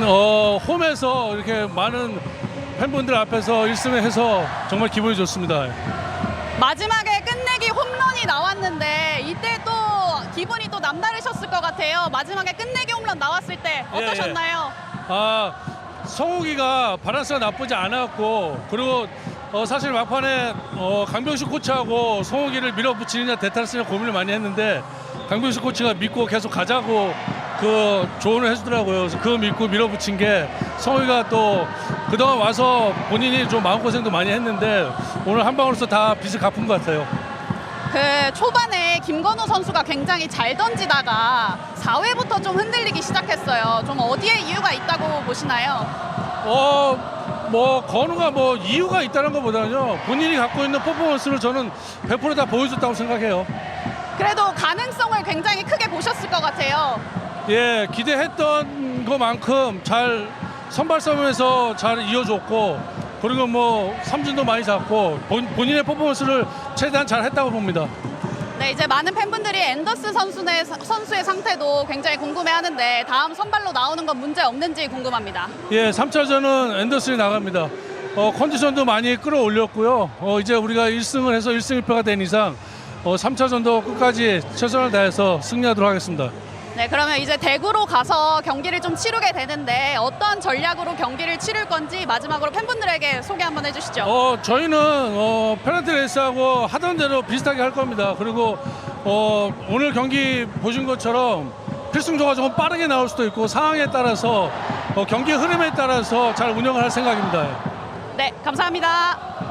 어, 홈에서 이렇게 많은 팬분들 앞에서 1승을 해서 정말 기분이 좋습니다. 마지막에 끝내기 홈런이 나왔는데 이때 또 기분이 또 남다르셨을 것 같아요. 마지막에 끝내기 홈런 나왔을 때 예, 어떠셨나요? 아, 성욱이가 바란스가 나쁘지 않았고 그리고 어, 사실 막판에 어, 강병식 코치하고 성욱이를 밀어붙이느냐 대타를 쓰냐 고민을 많이 했는데 강병식 코치가 믿고 계속 가자고 그 조언을 해주더라고요. 그래서 그거 믿고 밀어붙인 게 성욱이가 또 그동안 와서 본인이 좀 마음고생도 많이 했는데 오늘 한 방으로서 다 빚을 갚은 것 같아요. 그 초반에 김건우 선수가 굉장히 잘 던지다가 4회부터 좀 흔들리기 시작했어요. 좀 어디에 이유가 있다고 보시나요? 어, 뭐 건우가 뭐 이유가 있다는 것보다는요 본인이 갖고 있는 퍼포먼스를 저는 100%다 보여줬다고 생각해요. 그래도 가능성을 굉장히 크게 보셨을 것 같아요. 예, 기대했던 것만큼 잘 선발 싸움에서 잘 이어줬고 그리고 뭐 삼진도 많이 잡고 본, 본인의 퍼포먼스를 최대한 잘 했다고 봅니다. 네, 이제 많은 팬분들이 앤더스 선수의, 선수의 상태도 굉장히 궁금해하는데 다음 선발로 나오는 건 문제 없는지 궁금합니다. 예, 3차전은 앤더슨이 나갑니다. 어, 컨디션도 많이 끌어올렸고요. 어, 이제 우리가 1승을 해서 1승 1패가 된 이상 어, 3차전도 끝까지 최선을 다해서 승리하도록 하겠습니다. 네, 그러면 이제 대구로 가서 경기를 좀 치르게 되는데 어떤 전략으로 경기를 치를 건지 마지막으로 팬분들에게 소개 한번 해주시죠. 어, 저희는 어, 페널티 레이스하고 하던 대로 비슷하게 할 겁니다. 그리고 어, 오늘 경기 보신 것처럼 필승 조가 조금 빠르게 나올 수도 있고 상황에 따라서 어, 경기 흐름에 따라서 잘 운영을 할 생각입니다. 네, 감사합니다.